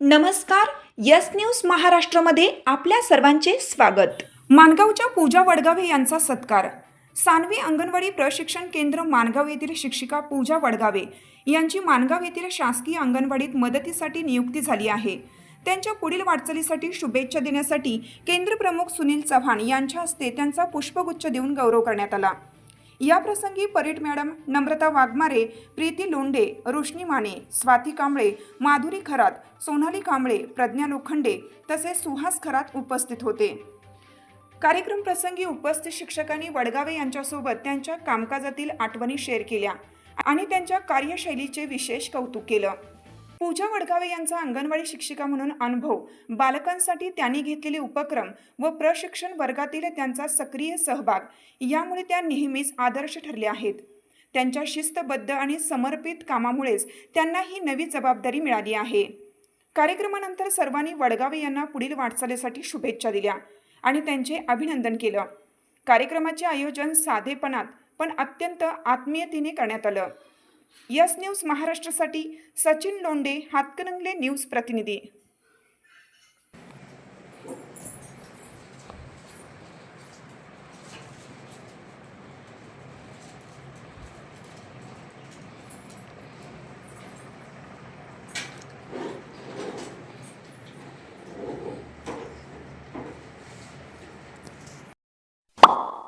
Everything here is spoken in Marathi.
नमस्कार यस न्यूज महाराष्ट्रामध्ये आपल्या सर्वांचे स्वागत. मानगावच्या पूजा वडगावे यांचा सत्कार. सानवी अंगणवाडी प्रशिक्षण केंद्र मानगाव येथील शिक्षिका पूजा वडगावे यांची मानगाव येथील शासकीय अंगणवाडीत मदतीसाठी नियुक्ती झाली आहे. त्यांच्या पुढील वाटचालीसाठी शुभेच्छा देण्यासाठी केंद्र प्रमुख सुनील चव्हाण यांच्या हस्ते त्यांचा पुष्पगुच्छ देऊन गौरव करण्यात आला. या प्रसंगी परेड मॅडम नम्रता वाघमारे प्रीती लोंढे रोशनी माने स्वाती कांबळे माधुरी खरात सोनाली कांबळे प्रज्ञा लोखंडे तसेच सुहास खरात उपस्थित होते. कार्यक्रम प्रसंगी उपस्थित शिक्षकांनी वडगावे यांच्यासोबत त्यांच्या कामकाजातील आठवणी शेअर केल्या आणि त्यांच्या कार्यशैलीचे विशेष कौतुक केलं. पूजा वडगावे यांचा अंगणवाडी शिक्षिका म्हणून अनुभव. बालकांसाठी त्यांनी घेतलेले उपक्रम व प्रशिक्षण वर्गातील त्यांचा सक्रिय सहभाग. यामुळे त्या नेहमीच आदर्श ठरल्या आहेत. त्यांच्या शिस्तबद्ध आणि समर्पित कामामुळेच त्यांना ही नवी जबाबदारी मिळाली आहे. कार्यक्रमानंतर सर्वांनी वडगावे यांना पुढील वाटचालीसाठी शुभेच्छा दिल्या आणि त्यांचे अभिनंदन केलं. कार्यक्रमाचे आयोजन साधेपणात पण अत्यंत आत्मीयतेने करण्यात आलं. यस न्यूज महाराष्ट्रासाठी सचिन लोंडे हातकणंगले न्यूज प्रतिनिधी. you